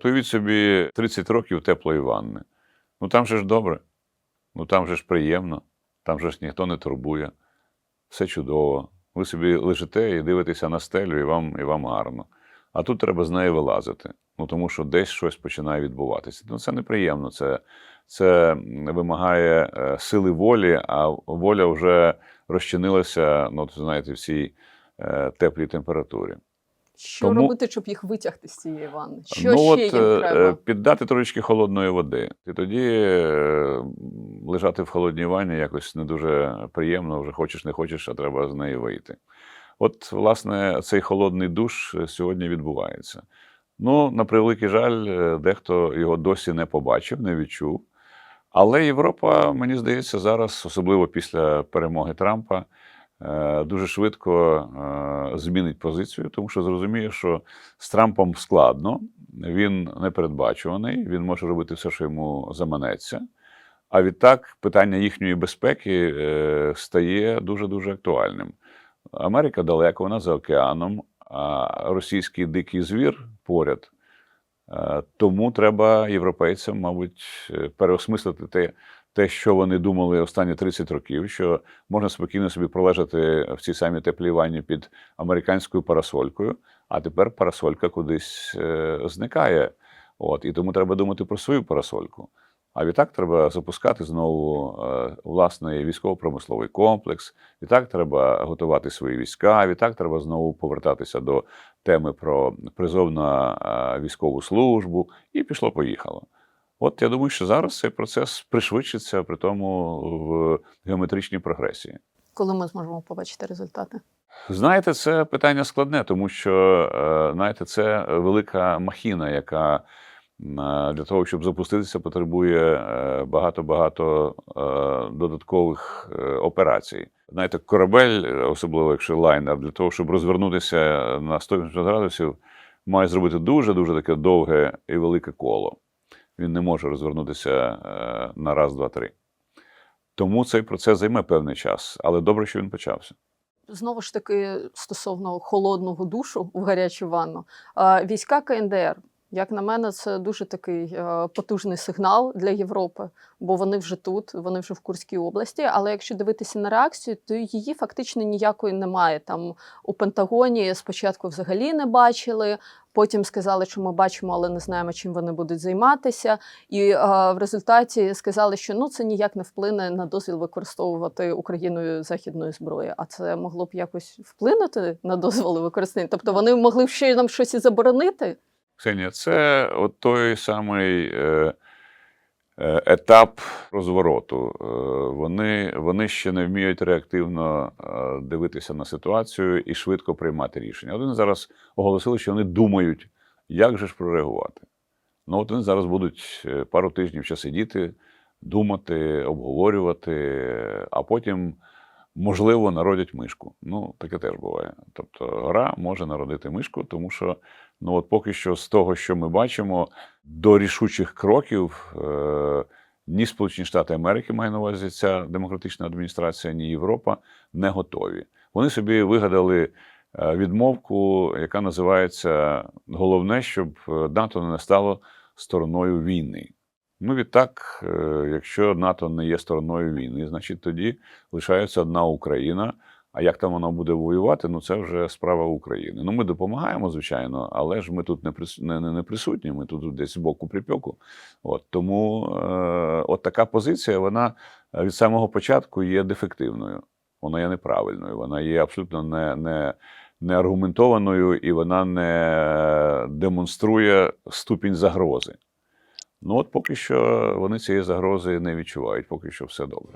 От уявіть собі 30 років теплої ванни. Ну там же ж добре, ну там же ж приємно, там же ж ніхто не турбує, все чудово. Ви собі лежите і дивитеся на стелю, і вам, і вам гарно. А тут треба з неї вилазити. Ну тому що десь щось починає відбуватися. Ну це неприємно. Це, це вимагає е, сили волі, а воля вже розчинилася, ну, знаєте, в цій е, теплій температурі. Що Тому- робити, щоб їх витягти з цієї ванни? Що ну, ще от, їм е, треба? е, Піддати трошечки холодної води. І тоді е, лежати в холодній ванні якось не дуже приємно, вже хочеш, не хочеш, а треба з неї вийти. От, власне, цей холодний душ сьогодні відбувається. Ну, на превеликий жаль, дехто його досі не побачив, не відчув. Але Європа, мені здається, зараз, особливо після перемоги Трампа, дуже швидко е, змінить позицію, тому що зрозуміє, що з Трампом складно, він непередбачуваний, він може робити все, що йому заманеться. А відтак питання їхньої безпеки е, стає дуже дуже актуальним. Америка далеко, вона за океаном, а російський дикий звір поряд. Е, Тому треба європейцям, мабуть, е, переосмислити те, те, що вони думали останні 30 років, що можна спокійно собі пролежати в цій самій теплій ванні під американською парасолькою, а тепер парасолька кудись е, зникає. От, і тому треба думати про свою парасольку. А відтак треба запускати знову е, власний військово-промисловий комплекс. Відтак треба готувати свої війська. Відтак треба знову повертатися до теми про призов на е, військову службу, і пішло-поїхало. От я думаю, що зараз цей процес пришвидшиться при тому в геометричній прогресії. Коли ми зможемо побачити результати? Знаєте, це питання складне, тому що е, знаєте, це велика махіна, яка е, для того, щоб запуститися, потребує багато-багато е, додаткових операцій. Знаєте, корабель, особливо якщо лайнер, для того, щоб розвернутися на 180 градусів, має зробити дуже дуже таке довге і велике коло. Він не може розвернутися е, на раз, два, три. Тому цей процес займе певний час, але добре, що він почався. Знову ж таки, стосовно холодного душу в гарячу ванну, війська КНДР. Як на мене, це дуже такий е, потужний сигнал для Європи, бо вони вже тут, вони вже в Курській області. Але якщо дивитися на реакцію, то її фактично ніякої немає. Там у Пентагоні спочатку взагалі не бачили. Потім сказали, що ми бачимо, але не знаємо, чим вони будуть займатися. І е, в результаті сказали, що ну це ніяк не вплине на дозвіл використовувати Україною західної зброї. А це могло б якось вплинути на дозволи використання. Тобто вони могли б ще нам щось і заборонити. Ксенія, це от той самий е, е, етап розвороту. Е, вони, вони ще не вміють реактивно дивитися на ситуацію і швидко приймати рішення. Вони зараз оголосили, що вони думають, як же ж прореагувати. Ну, от вони зараз будуть пару тижнів ще сидіти, думати, обговорювати, а потім, можливо, народять мишку. Ну, таке теж буває. Тобто гра може народити мишку, тому що ну, от поки що з того, що ми бачимо, до рішучих кроків е, ні Сполучені Штати Америки, має на увазі ця демократична адміністрація, ні Європа не готові. Вони собі вигадали е, відмовку, яка називається Головне, щоб е, НАТО не стало стороною війни. Ну, відтак, е, якщо НАТО не є стороною війни, значить тоді лишається одна Україна. А як там вона буде воювати, ну це вже справа України. Ну, ми допомагаємо, звичайно, але ж ми тут не не, не, присутні, ми тут десь збоку припеку. От тому е, от така позиція, вона від самого початку є дефективною, вона є неправильною, вона є абсолютно не, не, не аргументованою і вона не демонструє ступінь загрози. Ну, от поки що вони цієї загрози не відчувають, поки що все добре.